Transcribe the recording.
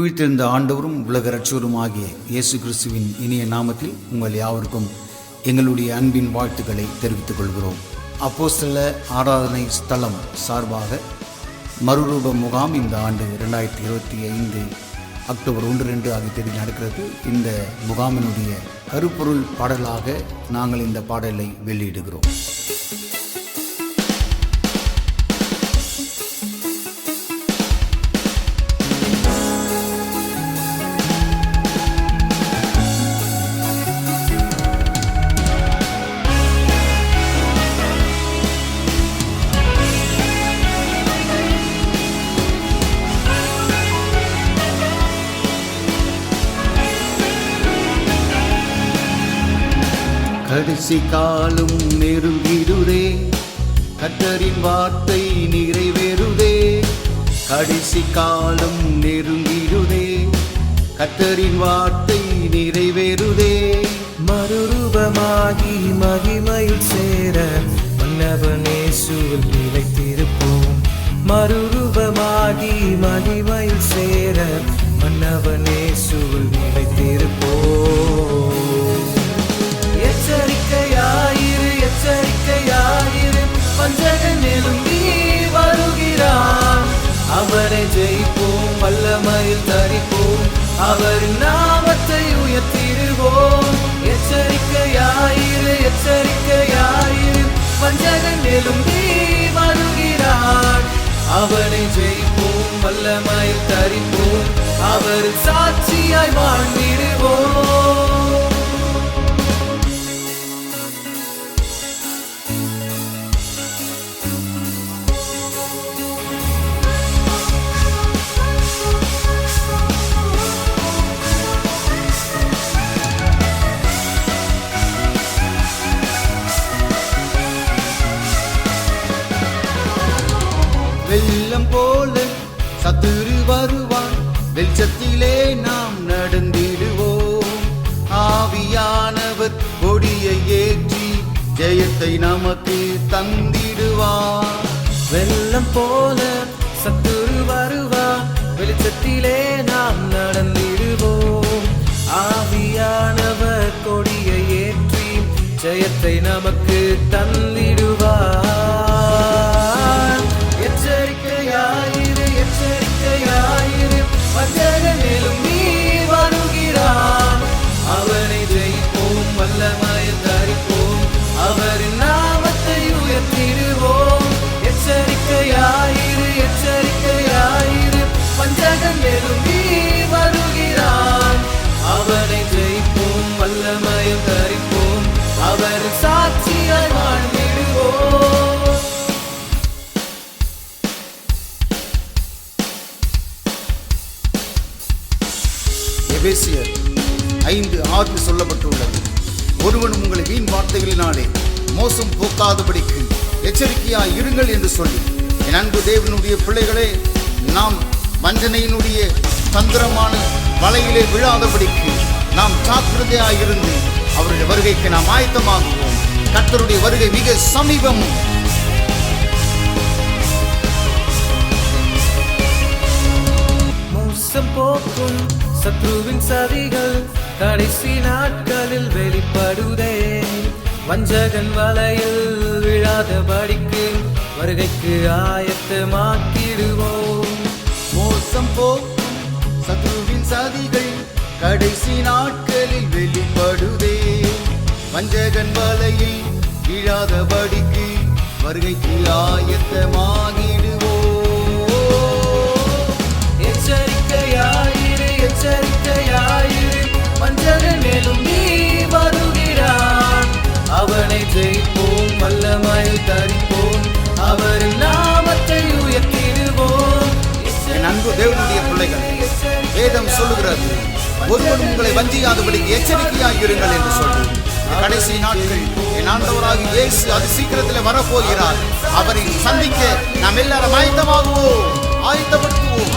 உயிர்த்தெழுந்த ஆண்டவரும் உலக ரட்சகரும் ஆகிய இயேசு கிறிஸ்துவின் இனிய நாமத்தில் உங்கள் யாவருக்கும் எங்களுடைய அன்பின் வாழ்த்துக்களை தெரிவித்துக் கொள்கிறோம். சில ஆராதனை ஸ்தலம் சார்பாக மறுரூப முகாம் இந்த ஆண்டு ரெண்டாயிரத்தி இருபத்தி ஐந்து அக்டோபர் ஒன்று ரெண்டு ஆகிய தேதி நடக்கிறது. இந்த முகாமினுடைய கருப்பொருள் பாடலாக நாங்கள் இந்த பாடலை வெளியிடுகிறோம். கடைசி காலம் நெருங்கிடுதே. கத்தரின் வார்த்தை நிறைவேறுதே. கடைசி காலம் நெருங்கிடுதே. கத்தரின் வார்த்தை நிறைவேறுதே. மறுரூபமாகி மகிமையில் சேர மன்னவனேசுவில் நிலைத்திருப்போம். மறுரூபமாகி மகிமையில் சேர மன்னவனே எழும்பி வருகிறார். அவரை ஜெயிப்போம் வல்லமையில் தரிப்போம். அவர் நாமத்தை உயர்த்திடுவோம். எச்சரிக்கையாயிரு எச்சரிக்கையாயிரு. பஞ்சகன் எழும்பி வருகிறார். அவனை ஜெயிப்போம் வல்லமையில் தரிப்போம். அவர் சாட்சியாய் வாழ்ந்திடுவோம். திரு வருவான். வெளிச்சத்திலே நாம் நடந்திடுவோம். ஆவியானவர் கொடியை ஏற்றி ஜெயத்தை நமக்கு தந்திடுவார். வெள்ளம் போல சத்துரு வருவா. வெளிச்சத்திலே நாம் நடந்திடுவோம். ஆவியானவர் கொடியை ஏற்றி ஜெயத்தை நமக்கு எபேசியர் ஐந்து ஆறு சொல்லப்பட்டுள்ளது. ஒருவன் உங்களை வீண் வார்த்தைகளினாலே மோசம் போக்காதபடிக்கு எச்சரிக்கையாய் இருங்கள் என்று சொல்லி என் அன்பு தேவனுடைய பிள்ளைகளே நாம் வஞ்சனையினுடைய தந்திரமான வலையிலே விழாதபடிக்கு நாம் ஜாக்கிரதையாய் இருந்து அவருடைய வருகைக்கு நாம் ஆயத்தமாகுவோம். கர்த்தருடைய வருகை மிக சமீபம். மோசம் போக்கும் சத்ருவின் சதிகள் கடைசி நாட்களில் வெளிப்படுதே. வஞ்சகன் வலையில் விழாதபடிக்கு வருகைக்கு ஆயத்தமாக்கிடுவோம் மோசம் போக்கும் சத்ருவின் சதிகள் கடைசி நாட்களில் வெளிப்படுதே. வஞ்சகன் வலையில் விழாதபடிக்கு வருகைக்கு ஆயத்தமாகிடுவோம் தேவனுடைய பிள்ளைகள் வேதம் சொல்லுகிறது ஒருவன் உங்களை வஞ்சியாதபடி எச்சரிக்கையாக இருங்கள் என்று சொல்லி. கடைசி நாட்கள் என் ஆண்டவராக இயேசு அது சீக்கிரத்தில் வரப்போகிறார். அவரை சந்திக்க நாம் எல்லாரும் ஆயத்தமாகுவோம் ஆயத்தப்படுத்துவோம்.